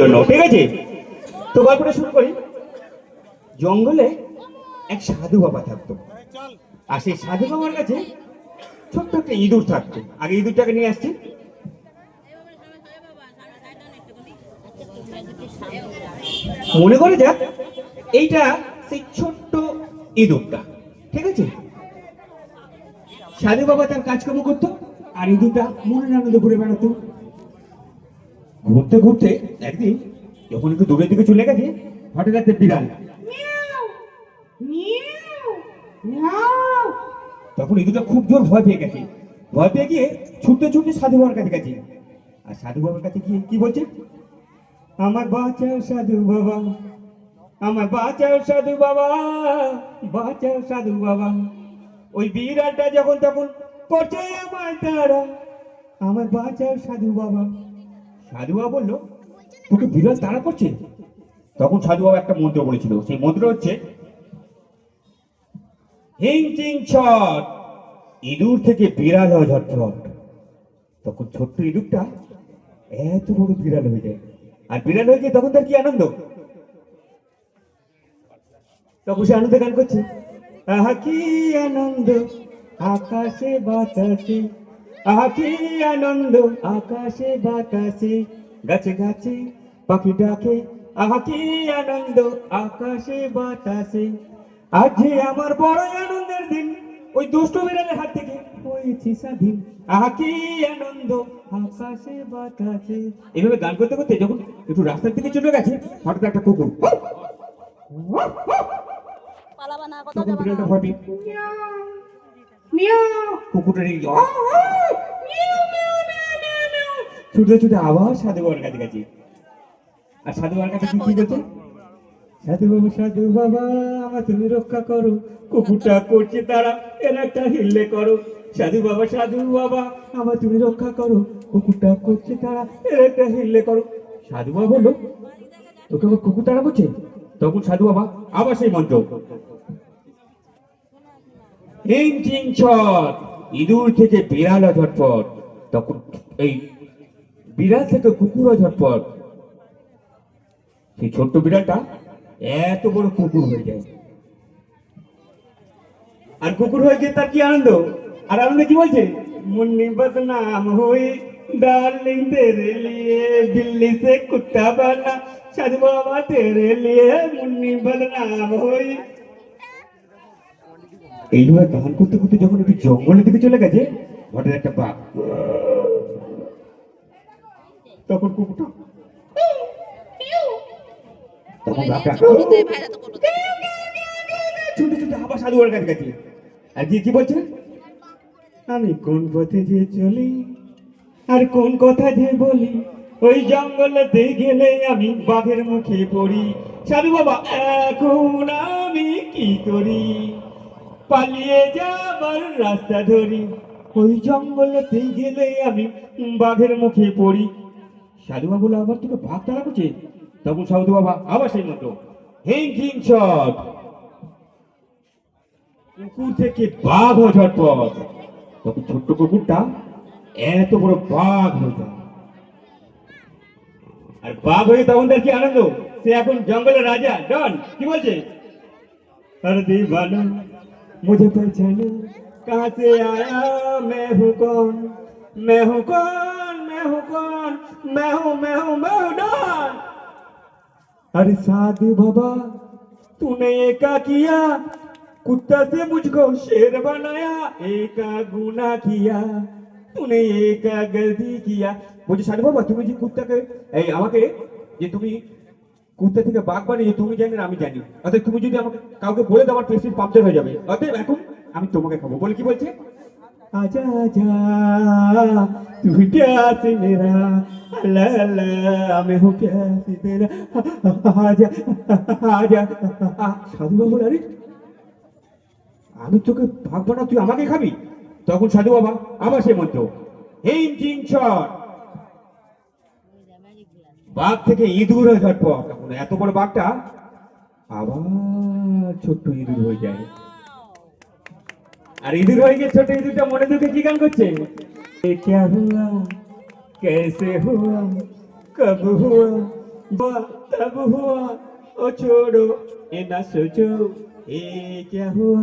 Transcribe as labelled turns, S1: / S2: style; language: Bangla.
S1: জন্য, ঠিক আছে? তো গল্পটা শুরু করি। জঙ্গলে এক সাধু বাবা থাকতো। আর সেই সাধু বাবার কাছে ছোট্ট একটা ইঁদুর থাকতো। আগে ইঁদুরটাকে নিয়ে আসছি। মনে করে যাক, এইটা সেই ছোট্ট ইঁদুরটা, ঠিক আছে? সাধু বাবা তার কাজকর্ম করতো, আর ইঁদুরটা মনের আনন্দ ঘুরে বেড়াতো। ঘুরতে ঘুরতে একদিন যখন একটু দূরের দিকে চলে গেছে হঠাৎ একটা বিড়াল তখন ইঁদুরটা খুব জোর ভয় পেয়ে গেছে। ভয় পেয়ে গিয়ে ছুটতে ছুটতে সাধু বাবার কাছে গেছে। আর সাধু বাবার কাছে গিয়ে কি বলছে? আমার বাঁচাও সাধু বাবা আমার বাঁচাও সাধু বাবা বাঁচাও সাধু বাবা। ওই বিড়ালটা যখন তখন করছে আমার তারা আমার বাঁচাও সাধু বাবা। সাধু বাবা বলল, তোকে বিড়াল তাড়া করছে? তখন সাধু বাবা একটা মন্ত্র বলেছিল, সেই মন্ত্র হচ্ছে, হিং, চিং, ছট, ইঁদুর থেকে বিড়াল হয় ঝটফট তখন ছোট্ট ইঁদুরটা এত বড় বিড়াল হয়ে যায়। আর বিড়াল হয়ে গিয়ে তখন তার কি আনন্দ? তখন সে আনন্দে গান করছে, আহা, কি আনন্দ, আকাশে বাতাসে আহা কি আনন্দ আকাশে বাতাসে গাছে গাছে পাখি ডাকে। আহা কি আনন্দ আকাশে বাতাসে। আজ আমার বড় আনন্দের দিন ওই দুষ্ট বিড়ালের হাত থেকে হয়েছি স্বাধীন। আহা কি আনন্দ আকাশে বাতাসে। এইভাবে গান করতে করতে যখন একটু রাস্তার দিকে চলে গেছে হঠাৎ একটা কুকুর
S2: পালাবা না কথা না।
S1: ছুটতে ছুটে আবার সাধু বাবার কাছে গেছে আর সাধু বাবার কাছে কি সাধু বাবা সাধু বাবা আমার তুমি রক্ষা করো। কুকুরটা করছে তারা এর একটা হিল্লে করো। সাধু বাবা সাধু বাবা আমার তুমি রক্ষা করো। কুকুরটা করছে তারা এর একটা হিল্লে করো। সাধু বাবা বলল তোকে আবার কুকুর তাড়া করছে? তখন সাধু বাবা আবার সেই মন্ত্র। হিং ইঁদুর থেকে বিড়াল তখন এই বিড়াল থেকে কুকুর সেই ছোট্ট বিড়ালটা এত বড় কুকুর হয়ে যায়। আর কুকুর হয়ে গিয়ে তার কি আনন্দ? আর আনন্দ কি বলছে? মুন্নি বদনাম হই ডার্লিং তেরে লিয়ে, দিল্লি সে কুত্তা বানা সাজবাবা তেরে লিয়ে, মুন্নি বদনাম হই এইভাবে গান করতে করতে যখন একটু জঙ্গলের দিকে চলে গেছে হঠাৎ একটা বাঘ তখন কুকুরটা তখন বাঘটা ছুটে ছুটে আবার কাছে গেছে। আর কি কি বলছে? আমি কোন পথে যে চলি আর কোন কথা যে বলি ওই জঙ্গলেতে গেলে আমি বাঘের মুখে পড়ি। সাধু বাবা এখন আমি কি করি? পালিয়ে যাবার রাস্তা ধরি। ওই জঙ্গলেতে গেলে আমি বাঘের মুখে পড়ি। সাধু বাবু আবার তোকে ভাগ তারা করছে। তখন সাধু বাবা আবার সেই মতো হিং শট কুকুর থেকে বাঘ হয় ঝটপট। তখন ছোট্ট কুকুরটা এত বড় বাঘ হয়ে যায়। আর বাঘ হয়ে তখন তার কি আনন্দ? সে এখন জঙ্গলের রাজা, ডন, কি বলছে? আর দিবানা मुझे पहचानो कहाँ से आया मैं हूँ कौन मैं हूँ कौन मैं हूँ कौन मैं हूँ मैं हूँ मैं हूँ डॉन अरे साधु बाबा तूने एका किया कुत्ता से मुझको शेर बनाया एका गुना किया तूने एका गलती किया বলছি সাধু বাবা তুমি যে কুত্তাকে এই আমাকে যে তুমি কুত্তা থেকে বাঘ বানিয়ে তুমি জানি না, আমি জানি। অর্থাৎ তুমি যদি আমাকে কাউকে বলে দেওয়ার আমার পেস্টিস হয়ে যাবে। অতএব এখন আমি তোমাকে খাব। বলে কি বলছে? আজা আজা তুই মেরা আমি হু আমি তোকে ভাববো না তুই আমাকে খাবি? তখন সাধু বাবা আবার সে মন্ত্র, হেম চিং ছট বাঘ থেকে ইঁদুর হয়ে ঝটপ তখন মানে এত বড় বাঘটা আবার ছোট্ট ইঁদুর হয়ে যায়। আর ইঁদুর হয়ে গিয়ে ছোট ইঁদুরটা মনে দুঃখে কি গান করছে? ক্যা হুয়া? কেসে হুয়া? কব হুয়া? বা তব হুয়া? ও ছোড়ো, এ না সোচো, এ ক্যা হুয়া?